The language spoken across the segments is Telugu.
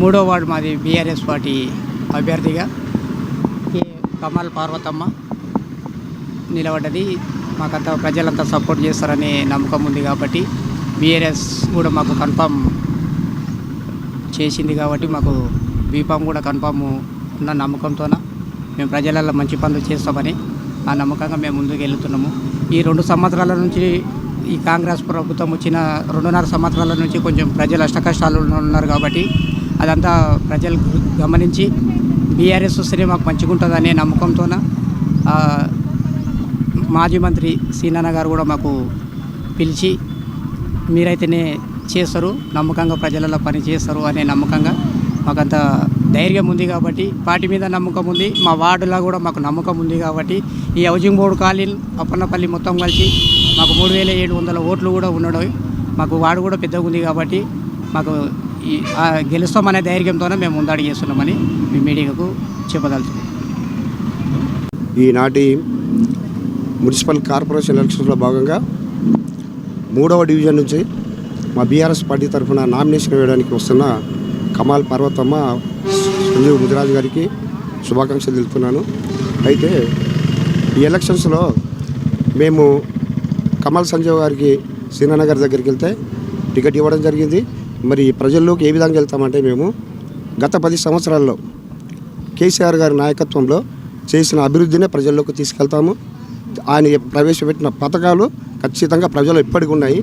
మూడో వార్డు మాది బీఆర్ఎస్ పార్టీ అభ్యర్థిగా. కే కమల్ పార్వతమ్మ నిలబడ్డది. మాకంతా ప్రజలంతా సపోర్ట్ చేస్తారనే నమ్మకం ఉంది కాబట్టి బీఆర్ఎస్ కూడా మాకు కన్ఫామ్ చేసింది కాబట్టి మాకు బీఫామ్ కూడా కన్ఫామ్ ఉన్న నమ్మకంతోన మేము ప్రజలలో మంచి పనులు చేస్తామని ఆ నమ్మకంగా మేము ముందుకు వెళ్తున్నాము. ఈ రెండు సంవత్సరాల నుంచి ఈ కాంగ్రెస్ ప్రభుత్వం వచ్చిన రెండున్నర సంవత్సరాల నుంచి కొంచెం ప్రజలు అష్టకష్టాలు ఉన్నారు కాబట్టి అదంతా ప్రజలు గమనించి బీఆర్ఎస్ వస్తేనే మాకు మంచిగా అనే నమ్మకంతోన మాజీ మంత్రి సీనన్న గారు కూడా మాకు పిలిచి మీరైతేనే చేస్తారు నమ్మకంగా ప్రజలలో పని చేస్తారు అనే నమ్మకంగా మాకంత ధైర్యం ఉంది కాబట్టి పార్టీ మీద నమ్మకం ఉంది మా వార్డులో కూడా మాకు నమ్మకం ఉంది కాబట్టి ఈ హౌజింగ్ బోర్డు కాలనీ అప్పన్నపల్లి మొత్తం కలిసి మాకు మూడు వేల ఏడు వందల ఓట్లు కూడా ఉండడం మాకు వార్డు కూడా పెద్దగా ఉంది కాబట్టి మాకు గెలుస్తామనే ధైర్యంతోనే మేము ముందడుగు చేస్తున్నామని మీ మీడియాకు చెప్పదలుచుకున్నాం ఈనాటి మున్సిపల్ కార్పొరేషన్ ఎలక్షన్స్లో భాగంగా మూడవ డివిజన్ నుంచి మా బీఆర్ఎస్ పార్టీ తరఫున నామినేషన్ వేయడానికి వస్తున్న కమాల్ పర్వతమ్మ సంజీవ్ ముదిరాజు గారికి శుభాకాంక్షలు తెలుపుతున్నాను. అయితే ఈ ఎలక్షన్స్లో మేము కమల్ సంజీవ్ గారికి శ్రీనగర్ దగ్గరికి వెళ్తే టికెట్ ఇవ్వడం జరిగింది. మరి ప్రజల్లోకి ఏ విధంగా వెళ్తామంటే మేము గత పది సంవత్సరాల్లో కేసీఆర్ గారి నాయకత్వంలో చేసిన అభివృద్ధినే ప్రజల్లోకి తీసుకెళ్తాము. ఆయన ప్రవేశపెట్టిన పథకాలు ఖచ్చితంగా ప్రజలు ఇప్పటికి ఉన్నాయి.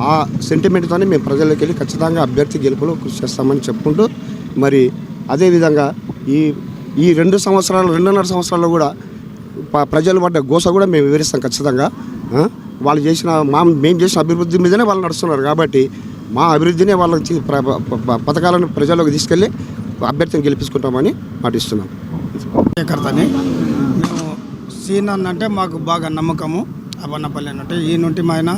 ఆ సెంటిమెంట్తోనే మేము ప్రజల్లోకి వెళ్ళి ఖచ్చితంగా అభ్యర్థి గెలుపులో కృషి చేస్తామని చెప్పుకుంటూ మరి అదేవిధంగా ఈ ఈ రెండు సంవత్సరాలు రెండున్నర సంవత్సరాల్లో కూడా ప- ప్రజలు పడ్డ గోస కూడా మేము వివరిస్తాం ఖచ్చితంగా. వాళ్ళు చేసిన మా మేము చేసిన అభివృద్ధి మీదనే వాళ్ళు నడుస్తున్నారు కాబట్టి మా అభివృద్ధినే వాళ్ళకి పథకాలను ప్రజల్లోకి తీసుకెళ్ళి అభ్యర్థిని గెలిపించుకుంటామని మాటిస్తున్నాం. కార్యకర్తని. మేము సీన్ అంటే మాకు బాగా నమ్మకము. అబన్నపల్లి అంటే ఈ నుండి మా ఆయన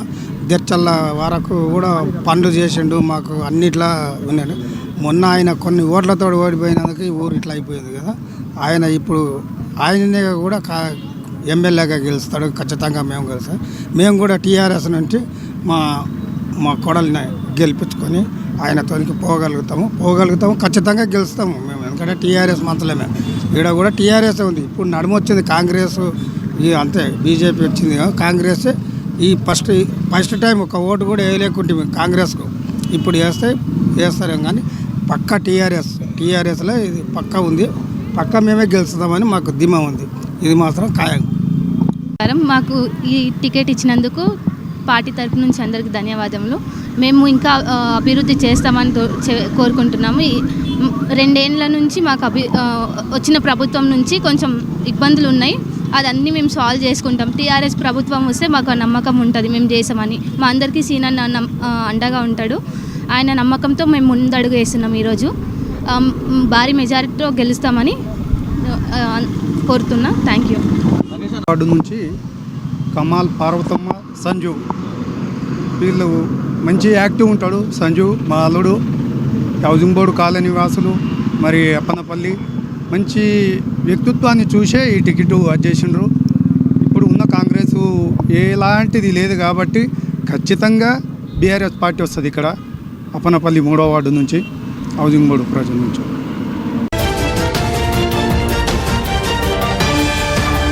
దెర్చల్ల వరకు కూడా పనులు చేసిండు మాకు అన్నిట్లా ఉన్నాడు. మొన్న ఆయన కొన్ని ఓట్లతో ఓడిపోయినందుకు ఈ ఊరు ఇట్లా అయిపోయింది కదా. ఆయన ఇప్పుడు ఆయననే కూడా కా ఎమ్మెల్యేగా గెలుస్తాడు ఖచ్చితంగా మేము గెలుస్తాం. మేము కూడా టీఆర్ఎస్ నుంచి మా మా కొడల్ని గెలిపించుకొని ఆయనతోనికి పోగలుగుతాము. పోగలుగుతాము ఖచ్చితంగా గెలుస్తాము మేము. ఎందుకంటే టీఆర్ఎస్ మంతలేమే ఈడ కూడా టీఆర్ఎస్ ఉంది. ఇప్పుడు నడుమ వచ్చింది కాంగ్రెస్ ఈ అంతే బీజేపీ వచ్చింది. కాంగ్రెస్ ఈ ఫస్ట్ ఫస్ట్ టైం ఒక ఓటు కూడా వేయలేకుంటే కాంగ్రెస్కు. ఇప్పుడు వేస్తే వేస్తారేం కానీ పక్క టీఆర్ఎస్ టీఆర్ఎస్లో ఇది పక్క ఉంది. పక్క మేమే గెలుస్తామని మాకు ధీమా ఉంది. ఇది మాత్రం ఖాయం. మాకు ఈ టికెట్ ఇచ్చినందుకు పార్టీ తరపు నుంచి అందరికి ధన్యవాదములు. మేము ఇంకా అభివృద్ధి చేస్తామని కోరుకుంటున్నాము. రెండేండ్ల రెండేళ్ళ నుంచి మాకు అభి వచ్చిన ప్రభుత్వం నుంచి కొంచెం ఇబ్బందులు ఉన్నాయి. అదన్నీ మేము సాల్వ్ చేసుకుంటాం. టీఆర్ఎస్ ప్రభుత్వం వస్తే మాకు ఆ నమ్మకం ఉంటుంది. మేము చేసామని. మా అందరికీ సీనన్న అండగా ఉంటాడు. ఆయన నమ్మకంతో మేము ముందడుగు వేస్తున్నాం ఈరోజు. భారీ మెజారిటీతో గెలుస్తామని కోరుతున్నా. Thank you. వార్డు నుంచి కమాల్ పార్వతమ్మ సంజు. వీళ్ళు మంచి యాక్టివ్ ఉంటాడు. సంజు మా అల్లుడు. హౌసింగ్ బోర్డు కాలనీ వాసులు మరి అప్పనపల్లి మంచి వ్యక్తిత్వాన్ని చూసే ఈ టికెట్ చేసిండ్రు. ఇప్పుడు ఉన్న కాంగ్రెస్ ఎలాంటిది లేదు కాబట్టి ఖచ్చితంగా బీఆర్ఎస్ పార్టీ వస్తుంది ఇక్కడ. అప్పనపల్లి మూడో వార్డు నుంచి హౌసింగ్ బోర్డు ప్రజల నుంచి.